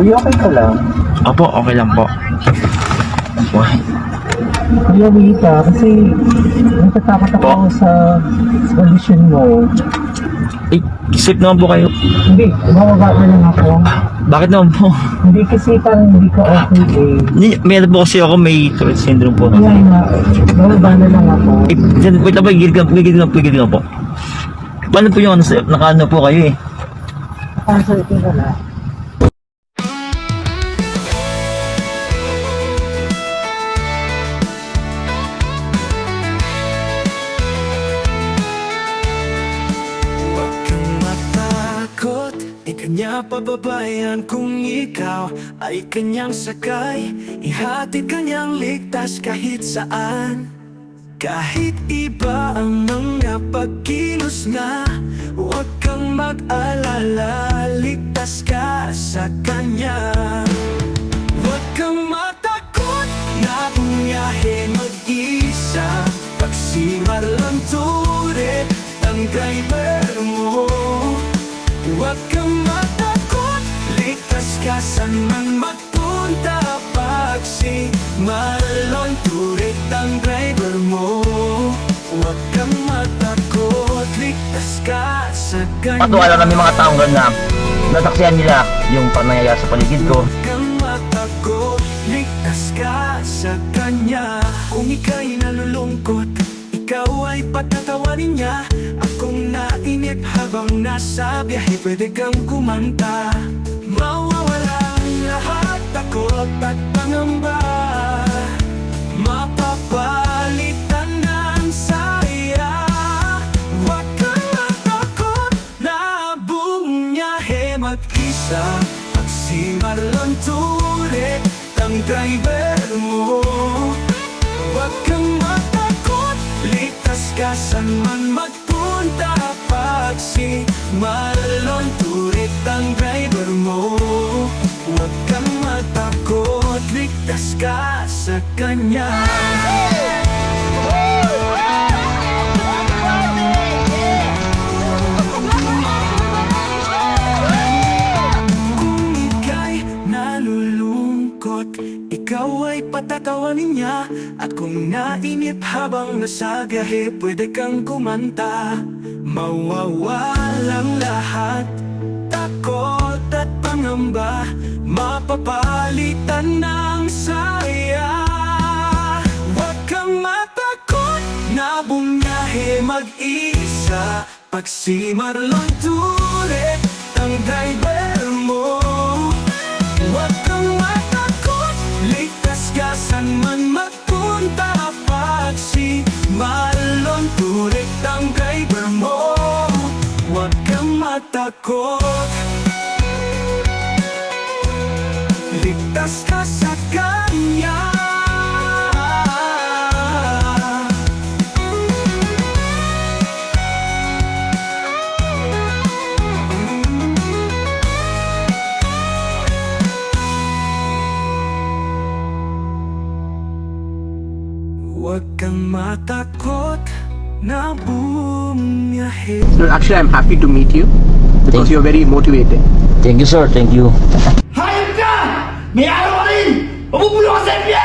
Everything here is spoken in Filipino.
Kuya, okay ka lang? Opo, okay lang po. Wah, Kuya, wait ah, kasi natatakot ako Po? sa, condition mo. eh, safe naman po kayo. Hindi, bababa na lang ako. Bakit naman po? Hindi kasi parang hindi ka okay eh. Hindi, Meron po kasi ako may Tourette syndrome po. Kaya nga, bababa na lang ako. Eh, wait lang po, gigil ka, gigil ka, gigil ka po. Paano po yung ano, nakaano po kayo eh? Cancel ka na. Kanya pababayan kung ikaw ay kanyang sakay. Ihatid kanyang ligtas kahit saan. Kahit iba ang mga pagkilos na Huwag kang mag-alala Ligtas ka sa kanya. Huwag kang matakot na bumiyahe mag-isa. Pag si Marlon Ture ang driver mo. Huwag kang ligtas ka man magpunta Pag si Marlon Ture ang driver mo. Huwag kang matakot, ligtas ka sa kanya Patuwala na may mga taong na nasaksihan nila yung pangyayari sa paligid ko. Huwag kang matakot, ligtas ka sa kanya. Kung ika'y nalulungkot, ikaw ay patatawanin niya. Akong nainip habang nasa biyahe, pwede kang kumanta. Ang lahat, takot at pangamba. Mapapalitan ng saya. Huwag kang matakot na bumiyahe mag-isa Pag si Marlon Ture ang driver mo. Huwag kang matakot, ligtas ka saan man magpunta. Pag si Marlon Ture ang driver ligtas ka sa kanya. Kung ika'y nalulungkot Ikaw ay patatawanin niya. At kung nainip habang nasa biyahe Pwede kang kumanta. Mawawalang lahat Takot at pangamba. Mapapalitan ng saya. Huwag kang matakot na bumiyahe mag-isa. Pag si Marlon Ture ang driver mo. Huwag kang matakot, ligtas ka saan man magpunta. Pag si Marlon Ture ang driver mo. Huwag kang matakot Huwag kang matakot na bumiyahe No, actually, I'm happy to meet you because Thank- you're very motivated. Thank you sir, thank you. Hayop ka! May araw ka rin! Mabubulo ka sa FBI!